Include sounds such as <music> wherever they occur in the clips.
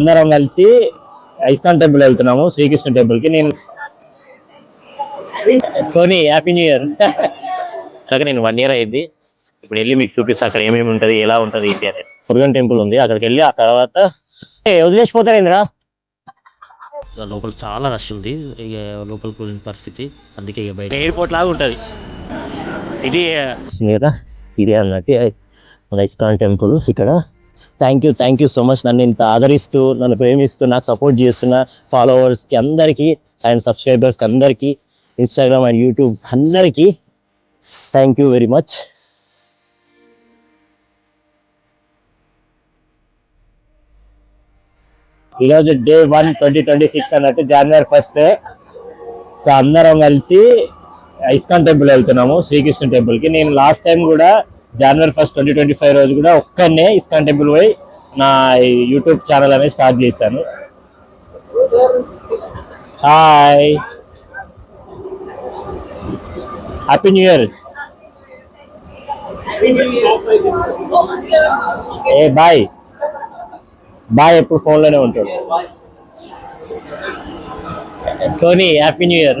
అందరం కలిసి ఐస్కాన్ టెంపుల్ వెళ్తున్నాము శ్రీకృష్ణ టెంపుల్కి నేను టోనీ హ్యాపీ న్యూ ఇయర్. కాక నేను వన్ ఇయర్ అయింది. ఇప్పుడు వెళ్ళి మీకు చూపిస్తా అక్కడ ఏమేమి ఉంటది ఎలా ఉంటది ఏంటి అనేది మురుగన్ టెంపుల్ ఉంది అక్కడికి వెళ్ళి ఆ తర్వాత వదిలేసిపోతారేంద్రా లోపల చాలా రష్ ఉంది ఇక లోపలికి వెళ్ళిన పరిస్థితి. అందుకే ఇక బయట ఎయిర్పోర్ట్ లాగా ఉంటుంది. ఇది కదా ఇదే అన్నట్టు మన ఇస్కాన్ టెంపుల్ ఇక్కడ. Thank you thank you so much నన్ను ఇంత ఆదరిస్తూ నన్ను ప్రేమిస్తూ నాకు సపోర్ట్ చేస్తున్న ఫాలోవర్స్కి అందరికీ అండ్ సబ్స్క్రైబర్స్కి అందరికీ ఇన్స్టాగ్రామ్ అండ్ యూట్యూబ్ అందరికీ థ్యాంక్ యూ వెరీ మచ్ ఈరోజు day one twenty twenty six అన్నట్టు జనవరి ఫస్ట్ సో అందరం కలిసి ఇస్కాన్ టెంపుల్ వెళ్తున్నాము శ్రీకృష్ణ టెంపుల్కి. నేను లాస్ట్ టైం కూడా జనవరి ఫస్ట్ ట్వంటీ ట్వంటీ ఫైవ్ రోజు కూడా ఒక్కనే ఇస్కాన్ టెంపుల్ పోయి నా యూట్యూబ్ ఛానల్ అనేది స్టార్ట్ చేశాను. హాయ్ హ్యాపీ న్యూ ఇయర్ ఏ బాయ్ బాయ్ ఎప్పుడు ఫోన్లోనే ఉంటాడు. టోనీ హ్యాపీ న్యూ ఇయర్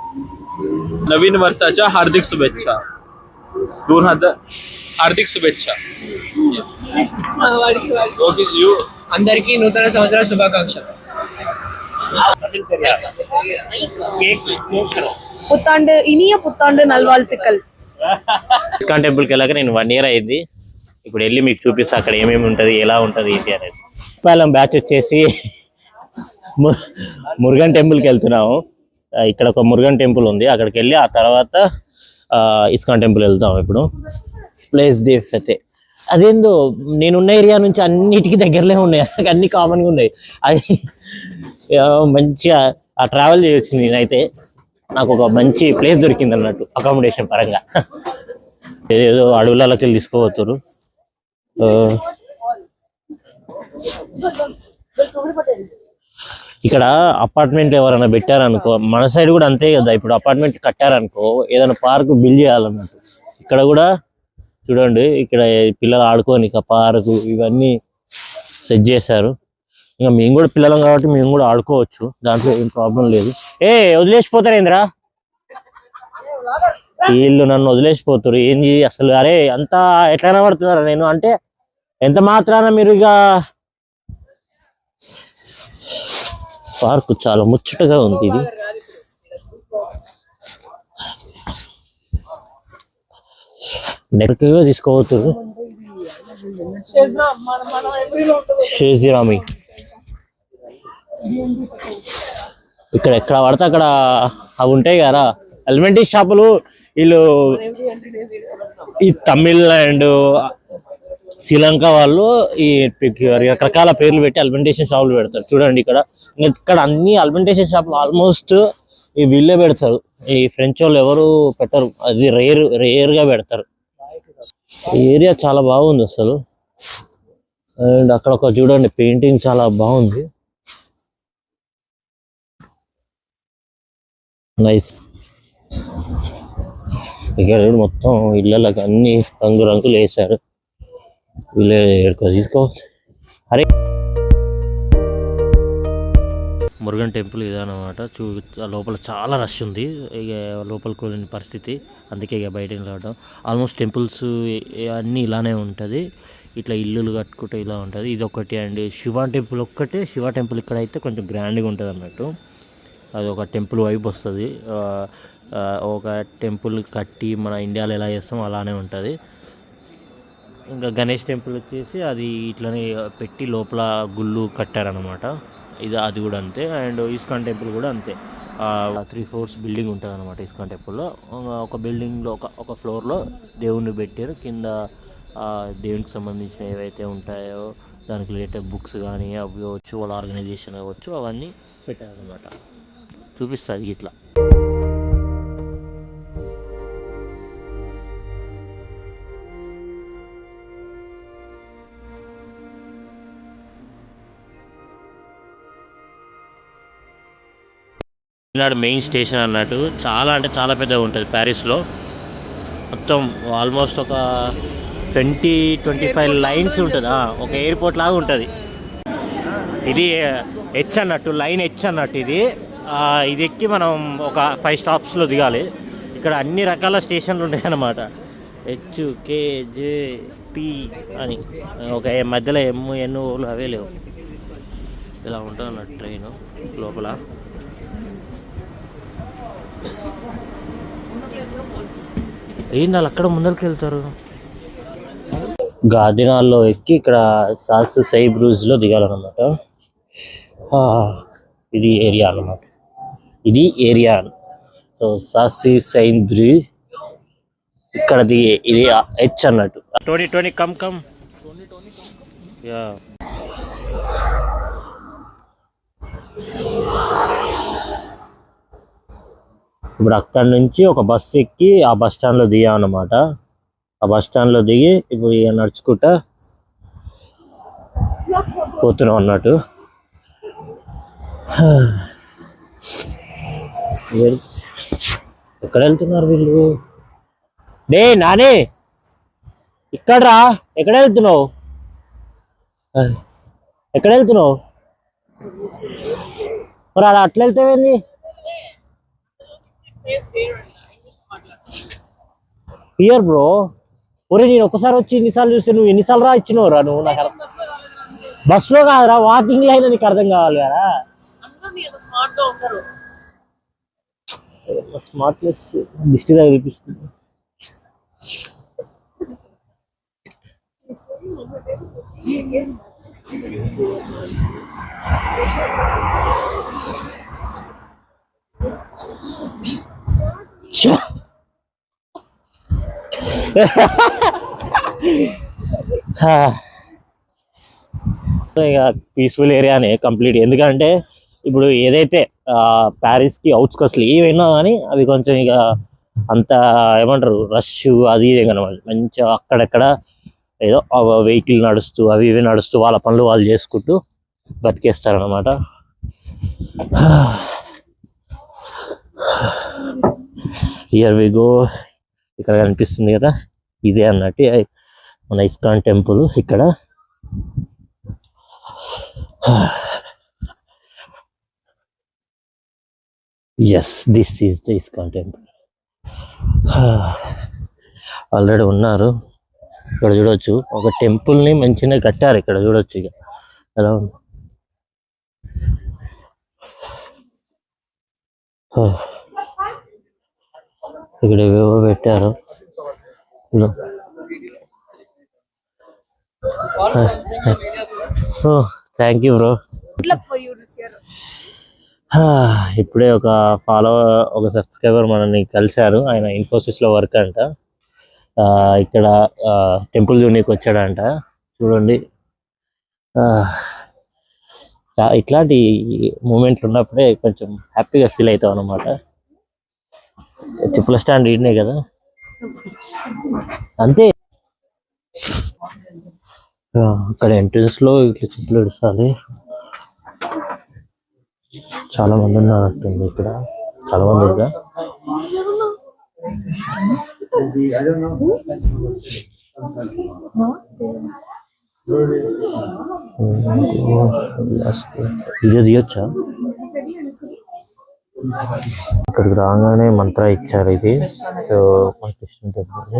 नवीन वर्षाच्या हार्दिक शुभेच्छा दोन हजार हार्दिक शुभेच्छा ओके यू అందరికీ నూతన సంవత్సర శుభాకాంక్షలు புத்தாண்டு இனிய புத்தாண்டு நல்வாழ்த்துக்கள் ఇస్కాన్ టెంపుల్కి వెళ్ళాక నేను వన్ ఇయర్ అయింది ఇప్పుడు వెళ్ళి మీకు చూపిస్తా అక్కడ ఏమేమి ఉంటుంది ఎలా ఉంటుంది ఏంటి అనేది పాలెం బ్యాచ్ వచ్చేసి ము- మురుగన్ టెంపుల్కి వెళ్తున్నాము ఆ, ఇక్కడ ఒక మురుగన్ టెంపుల్ ఉంది. అక్కడికి వెళ్ళి ఆ తర్వాత ఇస్కాన్ టెంపుల్ వెళ్తాం ఇప్పుడు. ప్లేస్ దేఫ్ అయితే అదేందో నేనున్న ఏరియా నుంచి అన్నిటికీ దగ్గరలో ఉన్నాయి. అన్ని కామన్గా ఉన్నాయి. అది మంచిగా ఆ ట్రావెల్ చేయొచ్చు నేనైతే. నాకు ఒక మంచి ప్లేస్ దొరికింది అన్నట్టు అకామిడేషన్ పరంగా. ఏదో అడవులకి వెళ్ళి తీసుకోవచ్చురు ఆ, ఇక్కడ అపార్ట్మెంట్ ఎవరైనా పెట్టారనుకో మన సైడ్ కూడా అంతే కదా. ఇప్పుడు అపార్ట్మెంట్ కట్టారనుకో ఏదైనా పార్క్ బిల్డ్ చేయాలన్నట్టు. ఇక్కడ కూడా చూడండి ఇక్కడ పిల్లలు ఆడుకోని పార్కు ఇవన్నీ సెట్ చేశారు. ఇంకా మేము కూడా పిల్లలం కాబట్టి మేము కూడా ఆడుకోవచ్చు. దాంట్లో ఏం ప్రాబ్లం లేదు. ఏ వదిలేసిపోతారేంద్రా వీళ్ళు నన్ను వదిలేసిపోతారు ఏంది అసలు? అరే అంతా ఎట్లా పడుతున్నారా నేను? అంటే ఎంత మాత్రాన మీరు ఇక పార్క్ చాలా ముచ్చటగా ఉంది ఇది. నెట్ తీసుకోవచ్చు. షేజిరామి. ఇక్కడ ఎక్కడ పడితే అక్కడ అవి ఉంటాయి కదా. ఎలిమెంటరీ షాపులు వీళ్ళు ఈ తమిళనాడు అండ్ శ్రీలంక వాళ్ళు ఈ రకరకాల పేర్లు పెట్టి అల్మెంటేషన్ షాపులు పెడతారు. చూడండి ఇక్కడ. ఇక్కడ అన్ని అల్మెంటేషన్ షాపులు ఆల్మోస్ట్ ఈ వీళ్ళే పెడతారు. ఈ ఫ్రెంచ్ వాళ్ళు ఎవరు పెట్టరు. అది రేర్ రేర్గా పెడతారు. ఈ ఏరియా చాలా బాగుంది అసలు. అండ్ అక్కడ ఒక చూడండి పెయింటింగ్ చాలా బాగుంది. నైస్ ఇక్కడ మొత్తం ఇళ్ళకి అన్ని రంగు రంగులు వేశారు. వీళ్ళు ఎక్కడికో తీసుకోవచ్చు. అరే. మురుగన్ టెంపుల్ ఇదన్నమాట. చూ లోపల చాలా రష్ ఉంది. ఇక లోపలికి వెళ్ళిన పరిస్థితి. అందుకే ఇక బయటకు రావడం ఆల్మోస్ట్ టెంపుల్స్ అన్నీ ఇలానే ఉంటుంది. ఇట్లా ఇల్లులు కట్టుకుంటే ఇలా ఉంటుంది. ఇది ఒకటి అండ్. శివ టెంపుల్ ఒక్కటే. శివ టెంపుల్ ఇక్కడ అయితే కొంచెం గ్రాండ్గా ఉంటుంది అన్నట్టు. అది ఒక టెంపుల్ వైపు వస్తుంది. ఒక టెంపుల్ కట్టి మన ఇండియాలో ఎలా చేస్తాం అలానే ఉంటుంది. ఇంకా గణేష్ టెంపుల్ వచ్చేసి అది ఇట్లనే పెట్టి లోపల గుళ్ళు కట్టారనమాట ఇది అది కూడా అంతే. అండ్ ఇస్కాన్ టెంపుల్ కూడా అంతే. త్రీ ఫ్లోర్స్ బిల్డింగ్ ఉంటుంది అనమాట ఇస్కాన్ టెంపుల్లో. ఒక బిల్డింగ్లో ఒక ఒక ఫ్లోర్లో దేవుణ్ణి పెట్టారు. కింద దేవునికి సంబంధించిన ఏవైతే ఉంటాయో దానికి రిలేటెడ్ బుక్స్ కానీ అవి అవ్వచ్చు వాళ్ళ ఆర్గనైజేషన్ అవ్వచ్చు అవన్నీ పెట్టారనమాట చూపిస్తుంది ఇట్లా. ఈనాడు మెయిన్ స్టేషన్ అన్నట్టు చాలా అంటే చాలా పెద్దగా ఉంటుంది ప్యారిస్లో. మొత్తం ఆల్మోస్ట్ ఒక ట్వంటీ ట్వంటీ ఫైవ్ లైన్స్ ఉంటుంది. ఒక ఎయిర్పోర్ట్ లాగా ఉంటుంది. ఇది హెచ్ అన్నట్టు లైన్ హెచ్ అన్నట్టు ఇది. ఇది ఎక్కి మనం ఒక ఫైవ్ స్టాప్స్లో దిగాలి. ఇక్కడ అన్ని రకాల స్టేషన్లు ఉంటాయి అన్నమాట. హెచ్ కే జే పి అని. ఒక మధ్యలో ఎమ్ ఎన్ఓలు అవే లేవు. ఇలా ఉంటుంది అన్నట్టు ట్రైన్ లోపల. ఏంటి వాళ్ళు అక్కడ ముందరికి వెళ్తారు? గార్డెన్ హాల్లో ఎక్కి ఇక్కడ సాస్ సై బ్రూజ్లో దిగాలన్నమాట. ఇది ఏరియా అన్నమాట. ఇది ఏరియా. సో సాసి సైన్ బ్రీ ఇక్కడ దిగే ఇది హెచ్ అన్నట్టు. Tony Tony come come. Yeah. ఇప్పుడు అక్కడ నుంచి ఒక బస్సు ఎక్కి ఆ బస్ స్టాండ్లో దిగామన్నమాట ఆ బస్ స్టాండ్లో దిగి ఇప్పుడు ఇక నడుచుకుంటా పోతున్నాం అన్నట్టు. ఎక్కడ వెళ్తున్నారు వీళ్ళు? డే నానే ఇక్కడ రా ఎక్కడ వెళ్తున్నావు? ఎక్కడ వెళ్తున్నావు? మరి అలా అట్లా వెళ్తావేంది? హియర్ బ్రో ఒరే నేను ఒకసారి వచ్చి ఎన్నిసార్లు చూస్తే నువ్వు ఎన్నిసార్లు రా ఇచ్చినావు రా నువ్వు నాకు అర్థం బస్సులో కాదురా వాకింగ్ అయినా నీకు అర్థం కావాలి కదా? స్మార్ట్నెస్ దిష్టి తగిలిపిస్తుంది <laughs> సో ఇక పీస్ఫుల్ ఏరియానే కంప్లీట్ ఎందుకంటే ఇప్పుడు ఏదైతే ప్యారిస్కి అవుట్స్కట్స్లు ఏవైనా కానీ అవి కొంచెం ఇక అంత ఏమంటారు రష్ అది ఇది కనమాట మంచిగా అక్కడక్కడ ఏదో వెహికల్ నడుస్తూ అవి ఇవి నడుస్తూ వాళ్ళ పనులు వాళ్ళు చేసుకుంటూ బతికేస్తారనమాట ఇయర్ వి గో ఇక్కడ కనిపిస్తుంది కదా? ఇదే అన్నట్టు మన ఇస్కాన్ టెంపుల్ ఇక్కడ. Yes this is the ISKCON temple. Already ఉన్నారు. ఇక్కడ చూడొచ్చు. ఒక టెంపుల్ని మంచిగా కట్టారు ఇక్కడ చూడొచ్చు ఇక. ఎలా ఉంది? Oh. ఇక్కడ ఏవేవో పెట్టారు. థ్యాంక్ యూ బ్రో ఇప్పుడే ఒక ఫాలోవర్ ఒక సబ్స్క్రైబర్ మనల్ని కలిశారు. ఆయన ఇన్ఫోసిస్లో వర్క్ అంట. ఆ, ఇక్కడ టెంపుల్ చూడడానికి వచ్చాడంట. చూడండి. ఆ, ఇట్లాంటి మూమెంట్లు ఉన్నప్పుడే కొంచెం హ్యాపీగా ఫీల్ అవుతాం అనమాట చెప్పుల స్టాండ్ ఈడనే కదా అంతే అక్కడ ఎంట్రన్స్లో ఇట్లా చెప్పులు ఇడుస్తాలి చాలా మంది ఉన్నారంటుంది ఇక్కడ చాలా మంది ఇక్కడ వీడియో తీయొచ్చా ఇక్కడికి రాగానే మంత్ర ఇచ్చారు ఇది సో మన కృష్ణ టెంపుల్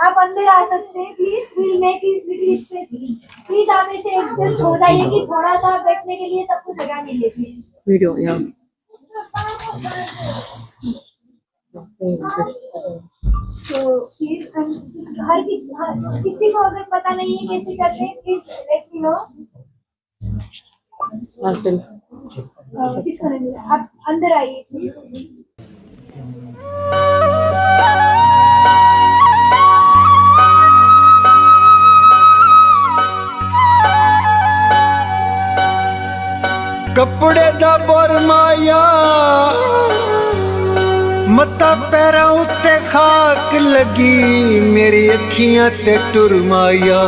आप अंदर आ सकते हैं please will make it little space please आप ऐसे एडजस्ट हो जाइए कि थोड़ा सा बैठने के लिए सबको जगह मिले प्लीज వీడియో యా तो फिर हम जिस- हर किस हर किसी को अगर पता नहीं है कैसे करते हैं प्लीज लेट मी नो किसको नहीं मिला अंदर आइए कपड़े का बुर माया मत्ता पैर उत्ते खाक लगी, मेरी अखियाँ ते टुर माया।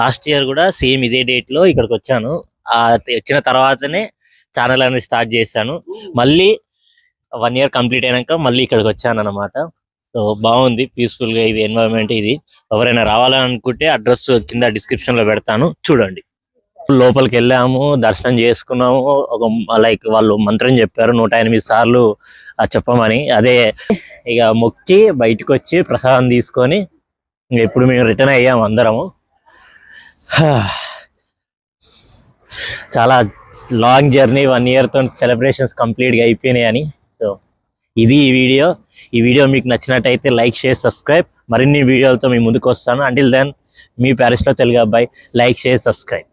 లాస్ట్ ఇయర్ కూడా సేమ్ ఇదే డేట్లో ఇక్కడికి వచ్చాను. ఆ వచ్చిన తర్వాతనే ఛానల్ అనేది స్టార్ట్ చేశాను. మళ్ళీ వన్ ఇయర్ కంప్లీట్ అయినాక మళ్ళీ ఇక్కడికి వచ్చాను అనమాట సో బాగుంది పీస్ఫుల్గా ఇది ఎన్వైరన్మెంట్ ఇది. ఎవరైనా రావాలనుకుంటే అడ్రస్ కింద డిస్క్రిప్షన్లో పెడతాను. చూడండి. లోపలికి వెళ్ళాము దర్శనం చేసుకున్నాము. ఒక లైక్ వాళ్ళు మంత్రం చెప్పారు నూట ఎనిమిది సార్లు చెప్పమని. అదే ఇక మొక్కి బయటకు వచ్చి ప్రసాదం తీసుకొని ఇప్పుడు మేము రిటర్న్ అయ్యాము అందరము. చాలా లాంగ్ జర్నీ వన్ ఇయర్తో సెలబ్రేషన్స్ కంప్లీట్గా అయిపోయినాయి అని. సో ఇది ఈ వీడియో ఈ వీడియో మీకు నచ్చినట్టయితే లైక్ షేర్ సబ్స్క్రైబ్ మరిన్ని వీడియోలతో మీ ముందుకు వస్తాను. అంటిల్ దెన్ మీ ప్యారిస్లో తెలుగు అబ్బాయి లైక్ షేర్ సబ్స్క్రైబ్